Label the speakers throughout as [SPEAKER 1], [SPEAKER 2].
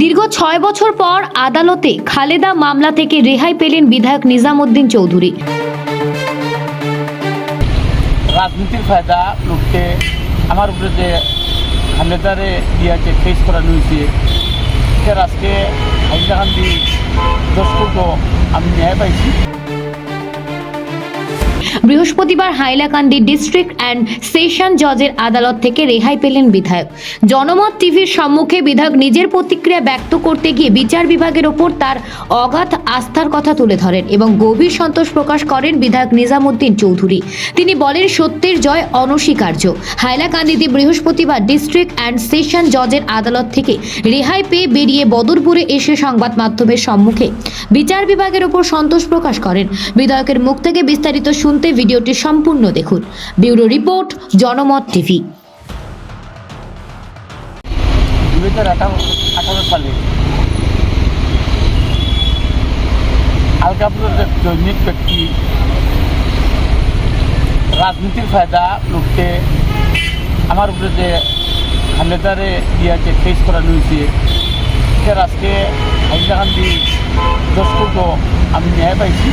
[SPEAKER 1] দীর্ঘ ছয় বছর পর আদালতে খালেদা মামলা থেকে রেহাই পেলেন বিধায়ক নিজামুদ্দিন চৌধুরী।
[SPEAKER 2] রাজনীতির ফায়দা লুটতে আমার উপরে যে খালেদারে দিয়াকে ফেস করানো হয়েছে আজকে হাইলাকান্দি দশ আমি ন্যায় পাইছি।
[SPEAKER 1] বৃহস্পতিবার হাইলাকান্দি ডিস্ট্রিক্ট অ্যান্ড সেশন জজের আদালত থেকে রেহাই পেলেন বিধায়ক। জনমত টিভির সম্মুখে বিধায়ক নিজের প্রতিক্রিয়া ব্যক্ত করতে গিয়ে বিচার বিভাগের ওপর তার অগাধ আস্থার কথা তুলে ধরেন এবং গভীর সন্তোষ প্রকাশ করেন বিধায়ক নিজামুদ্দিন চৌধুরী। তিনি বলেন, সত্যের জয় অনস্বীকার্য। হাইলাকান্দিতে বৃহস্পতিবার ডিস্ট্রিক্ট অ্যান্ড সেশন জজের আদালত থেকে রেহাই পেয়ে বেরিয়ে বদরপুরে এসে সংবাদ মাধ্যমের সম্মুখে বিচার বিভাগের ওপর সন্তোষ প্রকাশ করেন। বিধায়কের মুখ থেকে বিস্তারিত শুনতে ভিডিওটি সম্পূর্ণ দেখুন। Bureau report, Janamat TV.
[SPEAKER 2] দৈনিক ব্যক্তি রাজনীতির ফায়দা লুটতে আমার উপরে যে খালেদারে দিয়াকে ফেস করানো হয়েছে এর আজকে হাইলাকান্দি দশ আমি ন্যায় পাইছি।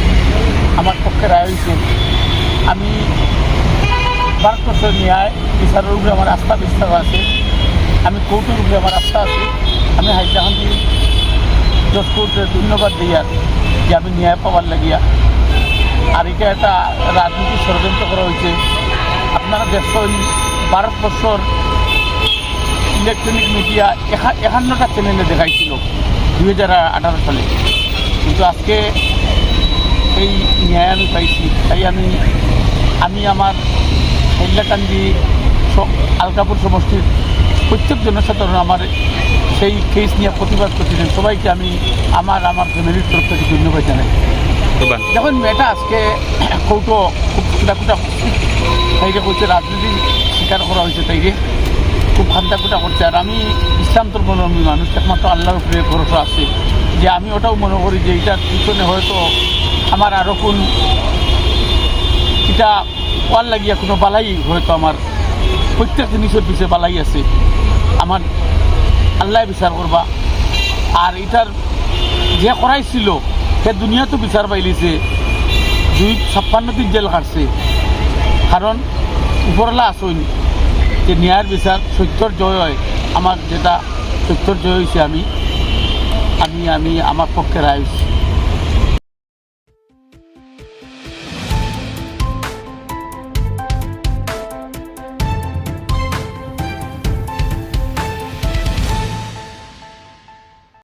[SPEAKER 2] আমার পক্ষে রায় হয়েছে। আমি ভারতবর্ষের ন্যায় বিচারের উপরে আমার আস্থা বিশ্বাস আছে। আমি কোর্টের উপরে আমার আস্থা আছে। আমি হাইলাকান্দি দশ কোর্টের ধন্যবাদ দিয়ার যে আমি ন্যায় পাওয়ার লাগিয়া আর এটা একটা রাজনীতি ষড়যন্ত্র করা হয়েছে। আপনারা দেখছেন ভারতবর্ষর ইলেকট্রনিক মিডিয়া একান্নটা চ্যানেলে দেখাইছিল দুই হাজার আঠারো সালে। কিন্তু আজকে এই ন্যায় আমি পাইছি। তাই আমি আমি আমার হাইলাকান্দি আলকাপুর সমষ্টির প্রত্যেক জনসাধারণ আমার সেই কেস নিয়ে প্রতিবাদ করছিলেন। সবাইকে আমি আমার আমার ফ্যামিলির তরফ থেকে ধন্যবাদ জানাই। যখন মেয়েটা আজকে কৌটো খুব কুটা তাইরে করছে রাজনীতি স্বীকার করা হয়েছে তাইরে খুব খান্তা কুটা করছে। আর আমি ইসলাম ধর্মধর্মী মানুষ একমাত্র আল্লাহর উপরে ভরসা আছে যে আমি ওটাও মনে করি যে এটার পিছনে হয়তো আমার আরও কোন এটা ওয়ার লাগিয়া কোনো বালাই হয়তো আমার প্রত্যেক জিনিসের পিছিয়ে বালাই আছে। আমার আল্লাহ বিচার করবা। আর এটার যে করাইছিল, সে দুনিয়া তো বিচার পাইলিছে। দুই ছাপ্পান্ন দিন জেল কাটছে কারণ উপরলা আসইন যে ন্যায়ের বিচার, সত্যর জয় হয়। আমার যেটা সত্যর জয় হয়েছে আমি। আমি আমি, আমার পক্ষে রায় হয়েছি